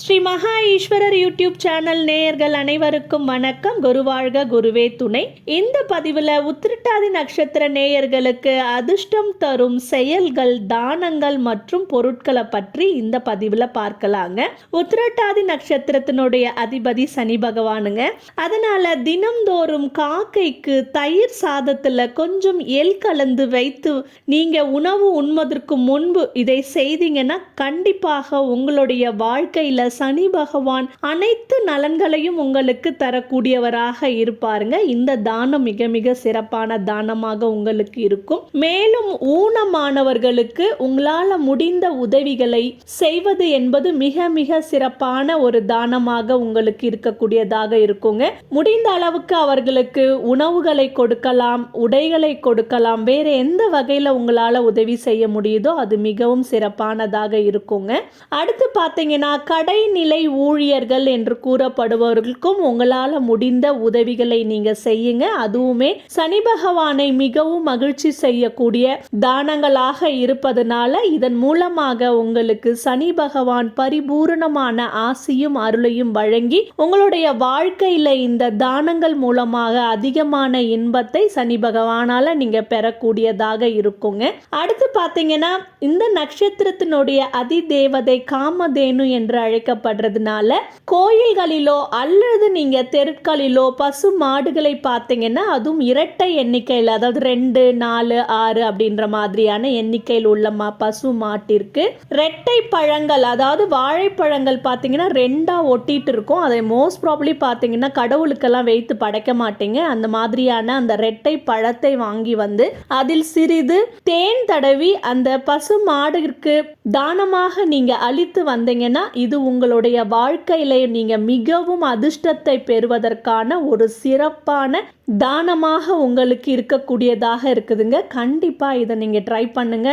ஸ்ரீ மகா Eswarar YouTube channel நேயர்கள் அனைவருக்கும் வணக்கம். குருவாழ்க குருவே துணை. இந்த பதிவில் உத்திரட்டாதி நட்சத்திர நேயர்களுக்கு அதிர்ஷ்டம் தரும் செயல்கள் தானங்கள் மற்றும் பொருட்களை பற்றி இந்த பதிவில் பார்க்கலாங்க. உத்திரட்டாதி நட்சத்திரத்தினுடைய அதிபதி சனி பகவானுங்க. அதனால தினம்தோறும் காக்கைக்கு தயிர் சாதத்தில் கொஞ்சம் எல் கலந்து வைத்து நீங்க உணவு உண்பதற்கு முன்பு இதை செய்தீங்கன்னா கண்டிப்பாக உங்களுடைய வாழ்க்கையில் சனி பகவான் அனைத்து நலன்களையும் உங்களுக்கு தரக்கூடியவராக இருப்பாருங்க. இந்த தானம் மிக மிக சிறப்பான தானமாக உங்களுக்கு இருக்கும். மேலும் ஊனமானவர்களுக்கு உங்களால முடிந்த உதவிகளை செய்வது என்பது மிக மிக சிறப்பான ஒரு தானமாக உங்களுக்கு இருக்கக்கூடியதாக இருக்குங்க. முடிந்த அளவுக்கு அவர்களுக்கு உணவுகளை கொடுக்கலாம் உடைகளை கொடுக்கலாம் வேற எந்த வகையில் உங்களால் உதவி செய்ய முடியுதோ அது மிகவும் சிறப்பானதாக இருக்குங்க. அடுத்து பார்த்தீங்கன்னா கடைநிலை ஊழியர்கள் என்று கூறப்படுபவர்களுக்கும் உங்களால் முடிந்த உதவிகளை நீங்க செய்யுங்க. அதுவுமே சனி பகவானை மிகவும் மகிழ்ச்சி செய்யக்கூடிய தானங்களாக இருப்பதனால இதன் மூலமாக உங்களுக்கு சனி பகவான் பரிபூரணமான ஆசியும் அருளையும் வழங்கி உங்களுடைய வாழ்க்கையில இந்த தானங்கள் மூலமாக அதிகமான இன்பத்தை சனி பகவானால நீங்க பெறக்கூடியதாக இருக்குங்க. அடுத்து பாத்தீங்கன்னா இந்த நட்சத்திரத்தினுடைய அதி தேவதை காமதேனு என்று வைக்கப்படுறதுனால கோயில்களிலோ அல்லது நீங்க தெருக்களிலோ பசு மாடுகளை பார்த்தீங்கன்னா அதுவும் இரட்டை எண்ணிக்கையில் அதாவது ரெண்டு நாலு ஆறு அப்படின்ற மாதிரியான எண்ணிக்கையில் உள்ள மா பசு மாட்டிற்கு ரெட்டை பழங்கள் அதாவது வாழைப்பழங்கள் பார்த்தீங்கன்னா ரெண்டா ஒட்டிட்டு இருக்கும். அதை மோஸ்ட் ப்ராப்ளி பார்த்தீங்கன்னா கடவுளுக்கெல்லாம் வைத்து படைக்க மாட்டீங்க. அந்த மாதிரியான அந்த ரெட்டை பழத்தை வாங்கி வந்து அதில் சிறிது தேன் தடவி அந்த பசு மாடுக்கு தானமாக நீங்க அழித்து வந்தீங்கன்னா இது உங்களுடைய வாழ்க்கையில நீங்க மிகவும் அதிர்ஷ்டத்தை பெறுவதற்கான ஒரு சிறப்பான தானமாக உங்களுக்கு இருக்கக்கூடியதாக இருக்குதுங்க. கண்டிப்பா இதை நீங்க ட்ரை பண்ணுங்க.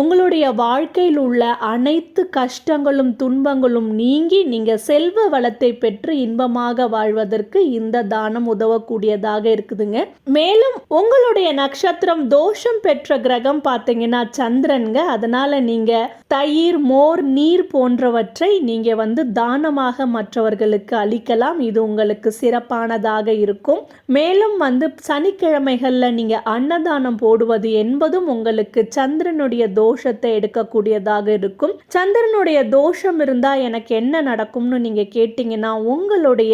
உங்களுடைய வாழ்க்கையில் உள்ள அனைத்து கஷ்டங்களும் துன்பங்களும் நீங்கி நீங்கள் செல்வ வளத்தை பெற்று இன்பமாக வாழ்வதற்கு இந்த தானம் உதவக்கூடியதாக இருக்குதுங்க. மேலும் உங்களுடைய நட்சத்திரம் தோஷம் பெற்ற கிரகம் பார்த்தீங்கன்னா சந்திரன்க அதனால நீங்கள் தயிர் மோர் நீர் போன்றவற்றை நீங்கள் வந்து தானமாக மற்றவர்களுக்கு அளிக்கலாம். இது உங்களுக்கு சிறப்பானதாக இருக்கும். மேலும் வந்து சனிக்கிழமைகளில் நீங்கள் அன்னதானம் போடுவது என்பதும் உங்களுக்கு சந்திரனுடைய தோஷத்தை எடுக்கக்கூடியதாக இருக்கும். சந்திரனுடைய தோஷம் இருந்தால் எனக்கு என்ன நடக்கும்னு நீங்கள் கேட்டிங்கன்னா உங்களுடைய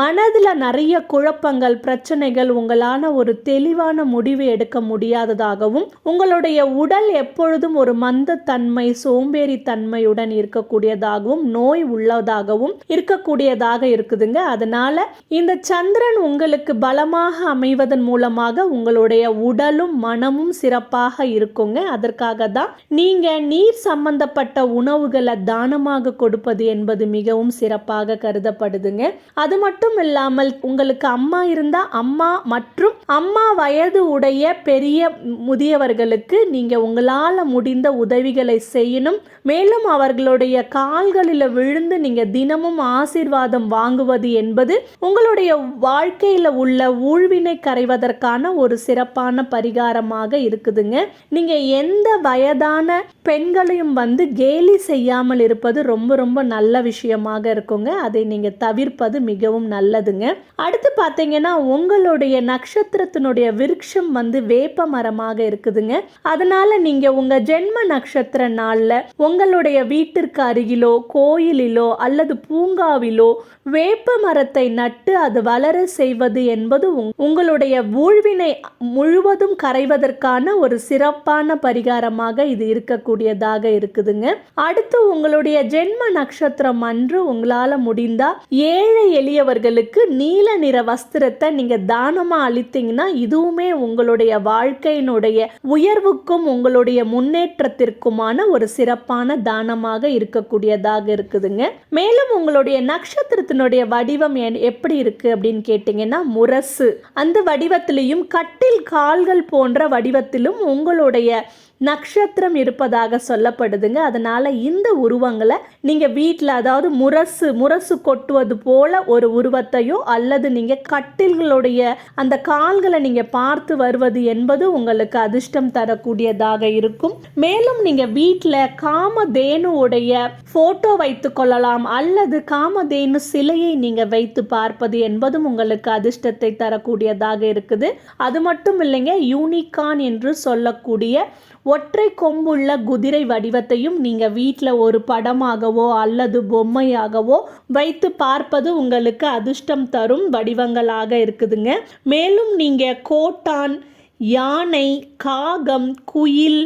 மனதில் நிறைய குழப்பங்கள் பிரச்சனைகள் உங்களான ஒரு தெளிவான முடிவு எடுக்க முடியாததாகவும் உங்களுடைய உடல் எப்பொழுதும் ஒரு மந்தத்தன்மை சோம்பேறி தன்மையுடன் இருக்கக்கூடியதாகவும் நோய் உள்ளதாகவும் இருக்கக்கூடியதாக இருக்குதுங்க. அதனால இந்த சந்திரன் உங்களுக்கு பலமாக அமைவதன் மூலமாக உங்களுடைய உடலும் மனமும் சிறப்பாக இருக்குங்க. அதற்காக தான் நீங்க நீர் சம்பந்தப்பட்ட உணவுகளை தானமாக கொடுப்பது என்பது மிகவும் சிறப்பாக கருதப்படுதுங்க. அது மட்டும் இல்லாமல் உங்களுக்கு அம்மா இருந்தா அம்மா மற்றும் அம்மா வயது உடைய பெரிய முதியவர்களுக்கு நீங்க உங்களால முடிந்த உதவிகளை செய்யணும். மேலும் அவர்களுடைய கால்களில் விழுந்து நீங்க தினமும் ஆசீர்வாதம் வாங்குவது என்பது உங்களுடைய வாழ்க்கையில உள்ள ஊழ்வினை கரைவதற்கான ஒரு சிறப்பான பரிகாரமாக இருக்குதுங்க. நீங்க எந்த வயது வயதான பெண்களையும் வந்து கேலி செய்யாமல் இருப்பது ரொம்ப ரொம்ப நல்ல விஷயமாக இருக்குங்க. அதை நீங்கள் தவிர்ப்பது மிகவும் நல்லதுங்க. அடுத்து பார்த்தீங்கன்னா உங்களுடைய நட்சத்திரத்தினுடைய விருட்சம் வந்து வேப்ப மரமாக இருக்குதுங்க. அதனால நீங்கள் உங்கள் ஜென்ம நட்சத்திர நாளில் உங்களுடைய வீட்டிற்கு அருகிலோ கோயிலிலோ அல்லது பூங்காவிலோ வேப்ப மரத்தை நட்டு அது வளர செய்வது என்பது உங்- உங்களுடைய ஊழ்வினை முழுவதும் கரைவதற்கான ஒரு சிறப்பான பரிகாரமாக இது இருக்கக்கூடியதாக இருக்குதுங்க. அடுத்து உங்களுடைய ஜென்ம நட்சத்திரம் அன்று உங்களால முடிந்தா ஏழை எளியவர்களுக்கு நீல நிற வஸ்திரத்தை நீங்க தானமா அளித்தீங்கன்னா இதுவுமே உங்களுடைய வாழ்க்கையினுடைய உயர்வுக்கும் உங்களுடைய முன்னேற்றத்திற்குமான ஒரு சிறப்பான தானமாக இருக்கக்கூடியதாக இருக்குதுங்க. மேலும் உங்களுடைய நட்சத்திரத்தினுடைய வடிவம் என்- எப்படி இருக்கு அப்படின்னு கேட்டிங்கன்னா முரசு. அந்த வடிவத்திலையும் கட்டில் கால்கள் போன்ற வடிவத்திலும் உங்களுடைய நட்சத்திரம் இருப்பதாக சொல்லப்படுதுங்க. அதனால் இந்த உருவங்களை நீங்கள் வீட்டில் அதாவது முரசு முரசு கொட்டுவது போல ஒரு உருவத்தையோ அல்லது நீங்கள் கட்டில்களுடைய அந்த கால்களை நீங்கள் பார்த்து வருவது என்பது உங்களுக்கு அதிர்ஷ்டம் தரக்கூடியதாக இருக்கும். மேலும் நீங்கள் வீட்டில் காமதேனுவுடைய ஃபோட்டோ வைத்து கொள்ளலாம் அல்லது காமதேனு சிலையை நீங்கள் வைத்து பார்ப்பது என்பதும் உங்களுக்கு அதிர்ஷ்டத்தை தரக்கூடியதாக இருக்குது. அது மட்டும் இல்லைங்க யூனிகான் என்று சொல்லக்கூடிய ஒற்றை கொம்புள்ள குதிரை வடிவத்தையும் நீங்க வீட்டில் ஒரு படமாகவோ அல்லது பொம்மையாகவோ வைத்து பார்ப்பது உங்களுக்கு அதிர்ஷ்டம் தரும் வடிவங்களாக இருக்குதுங்க. மேலும் நீங்க கோட்டான் யானை காகம் குயில்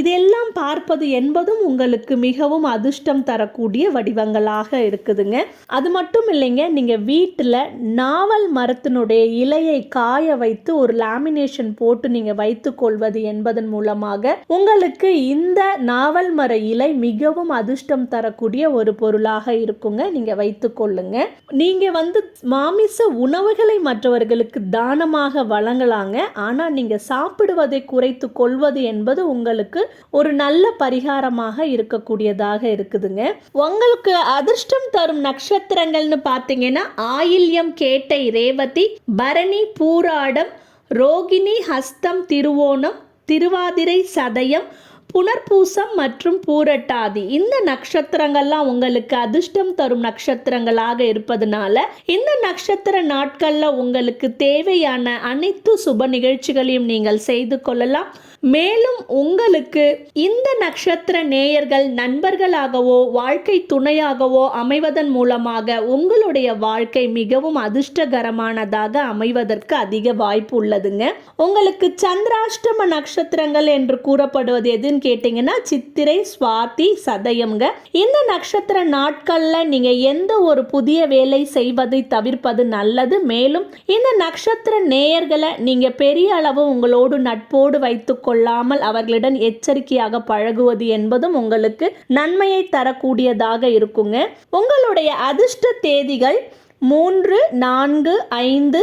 இதெல்லாம் பார்ப்பது என்பதும் உங்களுக்கு மிகவும் அதிர்ஷ்டம் தரக்கூடிய வடிவங்களாக இருக்குதுங்க. அது மட்டும் இல்லைங்க நீங்கள் வீட்டில் நாவல் மரத்தினுடைய இலையை காய வைத்து ஒரு லாமினேஷன் போட்டு நீங்கள் வைத்துக்கொள்வது என்பதன் மூலமாக உங்களுக்கு இந்த நாவல் மர இலை மிகவும் அதிர்ஷ்டம் தரக்கூடிய ஒரு பொருளாக இருக்குங்க. நீங்கள் வைத்து கொள்ளுங்க. நீங்கள் வந்து மாமிச உணவுகளை மற்றவர்களுக்கு தானமாக வழங்கலாங்க. ஆனால் நீங்கள் சாப்பிடுவதை குறைத்து கொள்வது என்பது உங்களுக்கு ஒரு நல்ல பரிகாரமாக இருக்கக்கூடியதாக இருக்குதுங்க. உங்களுக்கு அதிர்ஷ்டம் தரும் நட்சத்திரங்கள்னு பார்த்தீங்கன்னா ஆயில்யம் கேட்டை ரேவதி பரணி பூராடம் ரோகிணி ஹஸ்தம் திருவோணம் திருவாதிரை சதயம் புனர்பூசம் மற்றும் பூரட்டாதி. இந்த நட்சத்திரங்கள்லாம் உங்களுக்கு அதிர்ஷ்டம் தரும் நட்சத்திரங்களாக இருப்பதனால இந்த நட்சத்திர நாட்களில் உங்களுக்கு தேவையான அனைத்து சுப நிகழ்ச்சிகளையும் நீங்கள் செய்து கொள்ளலாம். மேலும் உங்களுக்கு இந்த நட்சத்திர நேயர்கள் நண்பர்களாகவோ வாழ்க்கை துணையாகவோ அமைவதன் மூலமாக உங்களுடைய வாழ்க்கை மிகவும் அதிர்ஷ்டகரமானதாக அமைவதற்கு அதிக வாய்ப்பு உள்ளதுங்க. உங்களுக்கு சந்திராஷ்டம நட்சத்திரங்கள் என்று கூறப்படுவது எதுன்னு கேட்டிங்கன்னா சித்திரை சுவாதி சதயம்ங்க. இந்த நட்சத்திர நாட்களில் நீங்கள் எந்த ஒரு புதிய வேலை செய்வதை தவிர்ப்பது நல்லது. மேலும் இந்த நட்சத்திர நேயர்களை நீங்கள் பெரிய அளவு உங்களோடு நட்போடு வைத்துக்கொள்ள கொள்ளாமல் அவர்களிடம் எச்சரிக்கையாக பழகுவது என்பதும் உங்களுக்கு நன்மையை தரக்கூடியதாக இருக்குங்க. உங்களுடைய அதிர்ஷ்ட தேதிகள் மூன்று நான்கு ஐந்து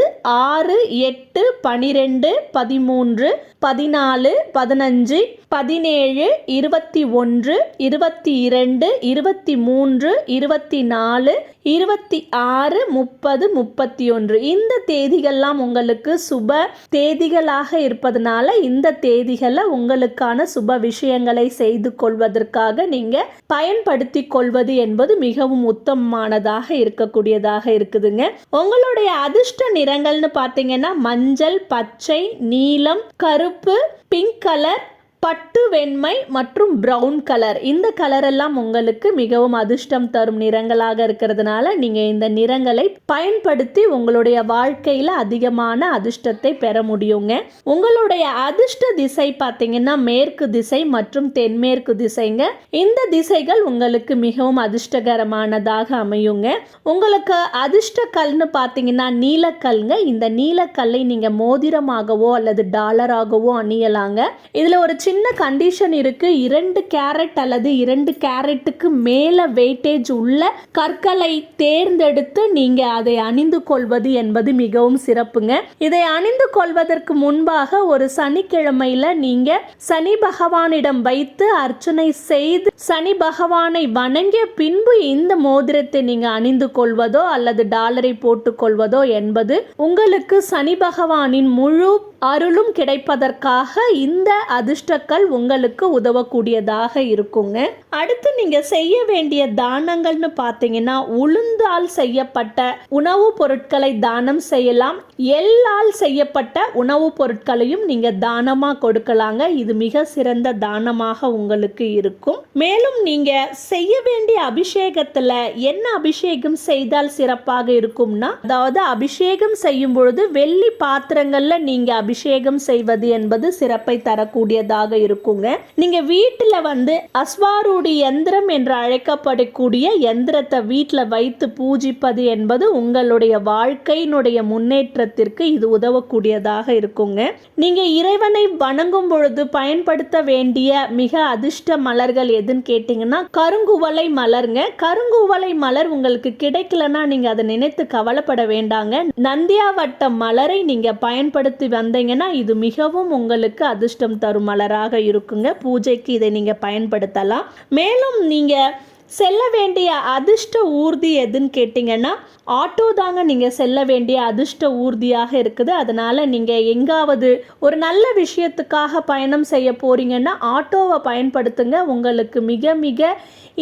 ஆறு எட்டு பனிரெண்டு பதிமூன்று பதினாலு பதினஞ்சு பதினேழு இருபத்தி ஒன்று இருபத்தி இரண்டு இருபத்தி மூன்று இருபத்தி நாலு இருபத்தி ஆறு முப்பது முப்பத்தி ஒன்று. இந்த தேதிகள்லாம் உங்களுக்கு சுப தேதிகளாக இருப்பதனால இந்த தேதிகளை உங்களுக்கான சுப விஷயங்களை செய்து கொள்வதற்காக நீங்கள் பயன்படுத்தி கொள்வது என்பது மிகவும் உத்தமமானதாக இருக்கக்கூடியதாக இருக்குதுங்க. உங்களுடைய அதிர்ஷ்ட நிறங்கள்னு பார்த்தீங்கன்னா மஞ்சள் பச்சை நீலம் கருப்பு பிங்க் கலர் பட்டு வெண்மை மற்றும் பிரவுன் கலர் இந்த கலரெல்லாம் உங்களுக்கு மிகவும் அதிர்ஷ்டம் தரும் நிறங்களாக இருக்கிறதுனால நீங்கள் இந்த நிறங்களை பயன்படுத்தி உங்களுடைய வாழ்க்கையில் அதிகமான அதிர்ஷ்டத்தை பெற முடியுங்க. உங்களுடைய அதிர்ஷ்ட திசை பார்த்தீங்கன்னா மேற்கு திசை மற்றும் தென்மேற்கு திசைங்க. இந்த திசைகள் உங்களுக்கு மிகவும் அதிர்ஷ்டகரமானதாக அமையுங்க. உங்களுக்கு அதிர்ஷ்ட கல்னு பார்த்தீங்கன்னா நீலக்கல்ங்க. இந்த நீலக்கல்லை நீங்கள் மோதிரமாகவோ அல்லது டாலராகவோ அணியலாங்க. இதில் ஒரு சின்ன கண்டிஷன் இருக்கு. இரண்டு கேரட் அல்லது இரண்டு கேரட்டுக்கு மேல வெயிட்டேஜ் உள்ள கற்களை தேர்ந்தெடுத்து நீங்க அதை அணிந்து கொள்வது என்பது மிகவும் சிறப்புங்க. இதை அணிந்து கொள்வதற்கு முன்பாக ஒரு சனிக்கிழமையில நீங்க சனி பகவானிடம் வைத்து அர்ச்சனை செய்து சனி பகவானை வணங்கிய பின்பு இந்த மோதிரத்தை நீங்க அணிந்து கொள்வதோ அல்லது டாலரை போட்டுக் கொள்வதோ என்பது உங்களுக்கு சனி பகவானின் முழு அருளும் கிடைப்பதற்காக இந்த அதிர்ஷ்ட அதிர்ஷ்டக்கள் உங்களுக்கு உதவக்கூடியதாக இருக்குங்க. அடுத்து நீங்க செய்ய வேண்டிய தானங்கள்னு பார்த்தீங்கன்னா உளுந்தால் செய்யப்பட்ட உணவுப் பொருட்களை தானம் செய்யலாம். எல்லால் செய்யப்பட்ட உணவுப் பொருட்களையும் நீங்க தானமா கொடுக்கலாங்க. இது மிக சிறந்த தானமாக உங்களுக்கு இருக்கும். மேலும் நீங்க செய்ய வேண்டிய அபிஷேகத்துல என்ன அபிஷேகம் செய்தால் சிறப்பாக இருக்கும்னா அதாவது அபிஷேகம் செய்யும் பொழுது வெள்ளி பாத்திரங்கள்ல நீங்க அபிஷேகம் செய்வது என்பது சிறப்பை தரக்கூடியதாக இருக்குங்க. நீங்க வீட்டுல வந்து அஸ்வாரூடி எந்திரம் என்று அழைக்கப்படக்கூடிய எந்திரத்தை வீட்டில் வைத்து பூஜிப்பது என்பது உங்களுடைய வாழ்க்கையினுடைய முன்னேற்றத்திற்கு இது உதவக்கூடியதாக இருக்குங்க. நீங்க இறைவனை வணங்கும் பொழுது பயன்படுத்த வேண்டிய மிக அதிர்ஷ்ட மலர்கள் எதுன்னு கேட்டீங்கன்னா கருங்குவலை மலருங்க. கருங்குவலை மலர் உங்களுக்கு கிடைக்கலன்னா நீங்க அதை நினைத்து கவலைப்பட வேண்டாங்க. நந்தியாவட்ட மலரை நீங்க பயன்படுத்தி வந்தீங்கன்னா இது மிகவும் உங்களுக்கு அதிர்ஷ்டம் தரும் மலராக தரக்கூடியதாக இருக்குங்க. பூஜைக்கு இதை நீங்கள் பயன்படுத்தலாம். மேலும் நீங்கள் செல்ல வேண்டிய அதிர்ஷ்ட ஊர்தி எதுன்னு கேட்டிங்கன்னா ஆட்டோ தாங்க நீங்கள் செல்ல வேண்டிய அதிர்ஷ்ட ஊர்தியாக இருக்குது. அதனால் நீங்கள் எங்காவது ஒரு நல்ல விஷயத்துக்காக பயணம் செய்ய போகிறீங்கன்னா ஆட்டோவை பயன்படுத்துங்க. உங்களுக்கு மிக மிக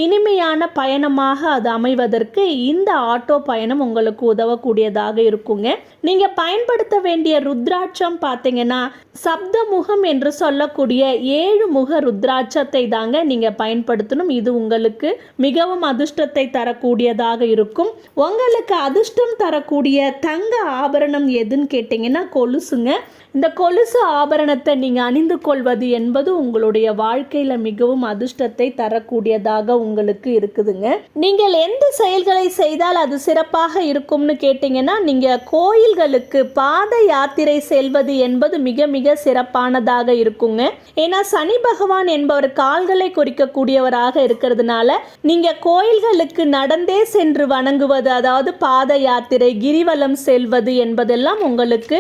இனிமையான பயணமாக அது அமைவதற்கு இந்த ஆட்டோ பயணம் உங்களுக்கு உதவக்கூடியதாக இருக்குங்க. நீங்கள் பயன்படுத்த வேண்டிய ருத்ராட்சம் பார்த்தீங்கன்னா சப்தமுகம் என்று சொல்லக்கூடிய ஏழு முக ருத்ராட்சத்தை தாங்க நீங்கள் பயன்படுத்தணும். இது உங்களுக்கு மிகவும் அதிர்ஷ்டத்தை தரக்கூடியதாக இருக்கும். உங்களுக்கு அதிர்ஷ்டம் தரக்கூடிய தங்க ஆபரணம் எதுன்னு கேட்டிங்கன்னா கொலுசுங்க. இந்த கொலுசு ஆபரணத்தை நீங்கள் அணிந்து கொள்வது என்பது உங்களுடைய வாழ்க்கையில் மிகவும் அதிர்ஷ்டத்தை தரக்கூடியதாக உங்களுக்கு இருக்குதுங்க. நீங்கள் எந்த செயல்களை செய்தால் அது சிறப்பாக இருக்கும்னு கேட்டிங்கன்னா நீங்கள் கோயில்களுக்கு பாத யாத்திரை செல்வது என்பது மிக மிக சிறப்பானதாக இருக்குங்க. ஏன்னா சனி பகவான் என்பவர் கால்களை குறிக்கக்கூடியவராக இருக்கிறதுனால நீங்கள் கோயில்களுக்கு நடந்தே சென்று வணங்குவது அதாவது பாத யாத்திரை கிரிவலம் செல்வது என்பதெல்லாம் உங்களுக்கு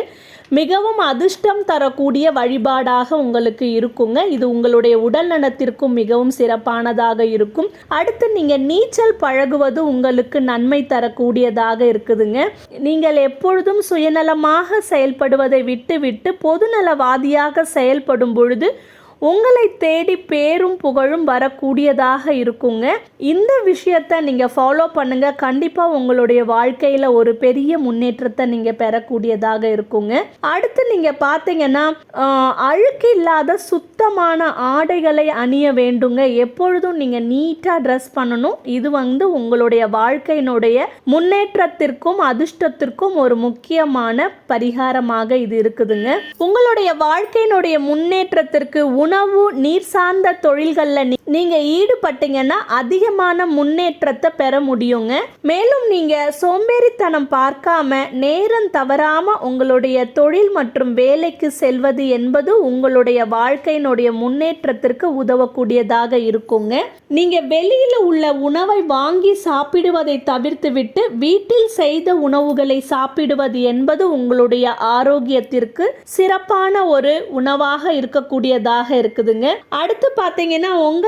மிகவும் அதிர்ஷ்டம் தரக்கூடிய வழிபாடாக உங்களுக்கு இருக்குங்க. இது உங்களுடைய உடல் நலத்திற்கும் மிகவும் சிறப்பானதாக இருக்கும். அடுத்து நீங்கள் நீச்சல் பழகுவது உங்களுக்கு நன்மை தரக்கூடியதாக இருக்குதுங்க. நீங்கள் எப்பொழுதும் சுயநலமாக செயல்படுவதை விட்டுவிட்டு பொதுநலவாதியாக செயல்படும் பொழுது உங்களை தேடி பேரும் புகழும் வரக்கூடியதாக இருக்குங்க. இந்த விஷயத்தை நீங்கள் ஃபாலோ பண்ணுங்க. கண்டிப்பாக உங்களுடைய வாழ்க்கையில் ஒரு பெரிய முன்னேற்றத்தை நீங்கள் பெறக்கூடியதாக இருக்குங்க. அடுத்து நீங்கள் பார்த்தீங்கன்னா அழுக்கு இல்லாத சுத்தமான ஆடைகளை அணிய வேண்டுங்க. எப்பொழுதும் நீங்கள் நீட்டாக ட்ரெஸ் பண்ணணும். இது வந்து உங்களுடைய வாழ்க்கையினுடைய முன்னேற்றத்திற்கும் அதிர்ஷ்டத்திற்கும் ஒரு முக்கியமான பரிகாரமாக இது இருக்குதுங்க. உங்களுடைய வாழ்க்கையினுடைய முன்னேற்றத்திற்கு உணவு நீர் சார்ந்த தொழில்களில் நீங்கள் ஈடுபட்டீங்கன்னா அதிகமான முன்னேற்றத்தை பெற முடியுங்க. மேலும் நீங்கள் சோம்பேறித்தனம் பார்க்காம நேரம் தவறாமல் உங்களுடைய தொழில் மற்றும் வேலைக்கு செல்வது என்பது உங்களுடைய வாழ்க்கையினுடைய முன்னேற்றத்திற்கு உதவக்கூடியதாக இருக்குங்க. நீங்கள் வெளியில் உள்ள உணவை வாங்கி சாப்பிடுவதை தவிர்த்து விட்டு வீட்டில் செய்த உணவுகளை சாப்பிடுவது என்பது உங்களுடைய ஆரோக்கியத்திற்கு சிறப்பான ஒரு உணவாக இருக்கக்கூடியதாக இருக்குதுங்க. அடுத்து பார்த்தீங்கன்னா உங்க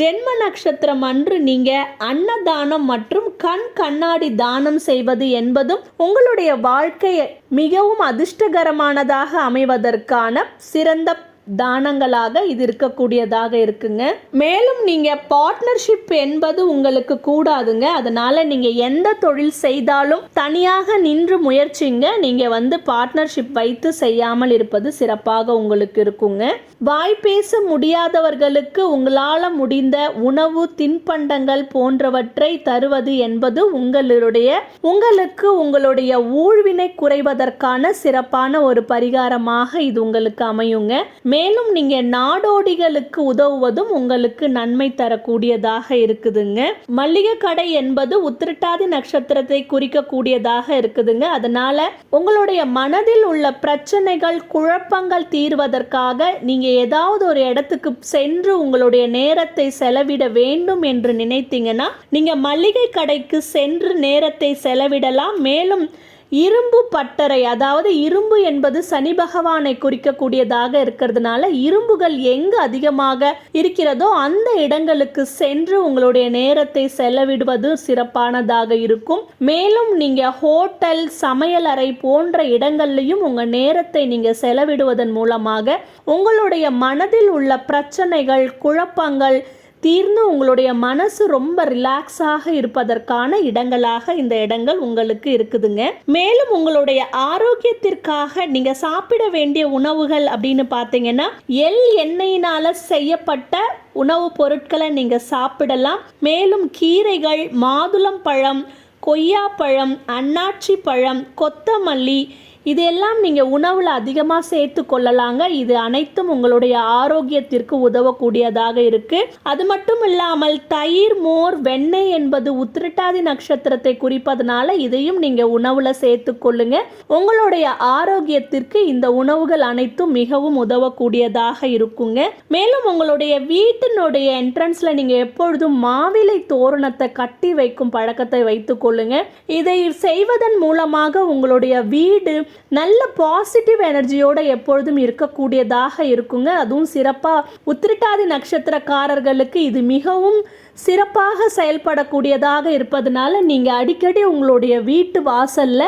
ஜென்ம நட்சத்திரம் அன்று நீங்க அன்னதானம் மற்றும் கண் கண்ணாடி தானம் செய்வது என்பதும் உங்களுடைய வாழ்க்கையை மிகவும் அதிர்ஷ்டகரமானதாக அமைவதற்கான சிறந்த தானங்களாக இது இருக்கக்கூடியதாக இருக்குங்க. மேலும் நீங்க பார்ட்னர்ஷிப் என்பது உங்களுக்கு கூடாதுங்க. அதனால நீங்க எந்த தொழில் செய்தாலும் தனியாக நின்று முயற்சிங்க. நீங்க வந்து பார்ட்னர்ஷிப் வைத்து செய்யாமல் இருப்பது சிறப்பாக உங்களுக்கு இருக்குங்க. வாய் பேச முடியாதவர்களுக்கு உங்களால் முடிந்த உணவு தின்பண்டங்கள் போன்றவற்றை தருவது என்பது உங்களுடைய உங்களுக்கு உங்களுடைய ஊழ்வினை குறைவதற்கான சிறப்பான ஒரு பரிகாரமாக இது உங்களுக்கு அமையுங்க. மேலும் நீங்கள் நாடோடிகளுக்கு உதவுவதும் உங்களுக்கு நன்மை தரக்கூடியதாக இருக்குதுங்க. மல்லிகை கடை என்பது உத்திரட்டாதி நட்சத்திரத்தை குறிக்கக்கூடியதாக இருக்குதுங்க. அதனால உங்களுடைய மனதில் உள்ள பிரச்சனைகள் குழப்பங்கள் தீர்வதற்காக நீங்கள் ஏதாவது ஒரு இடத்துக்கு சென்று உங்களுடைய நேரத்தை செலவிட வேண்டும் என்று நினைத்தீங்கன்னா நீங்கள் மல்லிகை கடைக்கு சென்று நேரத்தை செலவிடலாம். மேலும் இரும்பு பட்டறை அதாவது இரும்பு என்பது சனி பகவானை குறிக்கக்கூடியதாக இருக்கிறதுனால இரும்புகள் எங்கு அதிகமாக இருக்கிறதோ அந்த இடங்களுக்கு சென்று உங்களுடைய நேரத்தை செலவிடுவது சிறப்பானதாக இருக்கும். மேலும் நீங்க ஹோட்டல் சமையலறை போன்ற இடங்கள்லையும் உங்க நேரத்தை நீங்க செலவிடுவதன் மூலமாக உங்களுடைய மனதில் உள்ள பிரச்சனைகள் குழப்பங்கள் தீர்ந்து உங்களுடைய மனசு ரொம்ப ரிலாக்ஸாக இருப்பதற்கான இடங்களாக இந்த இடங்கள் உங்களுக்கு இருக்குதுங்க. மேலும் உங்களுடைய ஆரோக்கியத்திற்காக நீங்க சாப்பிட வேண்டிய உணவுகள் அப்படின்னு பார்த்தீங்கன்னா எள் எண்ணெயினால செய்யப்பட்ட உணவுப் பொருட்களை நீங்க சாப்பிடலாம். மேலும் கீரைகள் மாதுளம் பழம் கொய்யாப்பழம் அன்னாச்சி பழம் கொத்தமல்லி இதெல்லாம் நீங்கள் உணவில் அதிகமாக சேர்த்து கொள்ளலாங்க. இது அனைத்தும் உங்களுடைய ஆரோக்கியத்திற்கு உதவக்கூடியதாக இருக்குது அது மட்டும் இல்லாமல் தயிர் மோர் வெண்ணெய் என்பது உத்திரட்டாதி நட்சத்திரத்தை குறிப்பதனால இதையும் நீங்கள் உணவில் சேர்த்து கொள்ளுங்க. உங்களுடைய ஆரோக்கியத்திற்கு இந்த உணவுகள் அனைத்தும் மிகவும் உதவக்கூடியதாக இருக்குங்க. மேலும் உங்களுடைய வீட்டினுடைய என்ட்ரன்ஸில் நீங்கள் எப்பொழுதும் மாவிலை தோரணத்தை கட்டி வைக்கும் பழக்கத்தை வைத்துக் கொள்ளுங்க. இதை செய்வதன் மூலமாக உங்களுடைய வீடு நல்ல பாசிட்டிவ் எனர்ஜியோட எப்பொழுதும் இருக்கக்கூடியதாக இருக்குங்க. அதுவும் சிறப்பாக உத்திரட்டாதி நட்சத்திரக்காரர்களுக்கு இது மிகவும் சிறப்பாக செயல்படக்கூடியதாக இருப்பதனால நீங்கள் அடிக்கடி உங்களுடைய வீட்டு வாசல்ல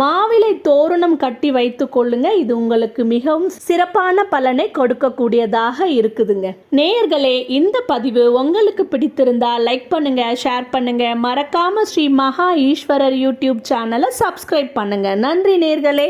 மாவிலை தோரணம் கட்டி வைத்து கொள்ளுங்க. இது உங்களுக்கு மிகவும் சிறப்பான பலனை கொடுக்கக்கூடியதாக இருக்குதுங்க. நேயர்களே இந்த பதிவு உங்களுக்கு பிடித்திருந்தா லைக் பண்ணுங்க ஷேர் பண்ணுங்க. மறக்காம ஸ்ரீ மகா ஈஸ்வரர் யூடியூப் சேனலை சப்ஸ்கிரைப் பண்ணுங்க. நன்றி நேர்களே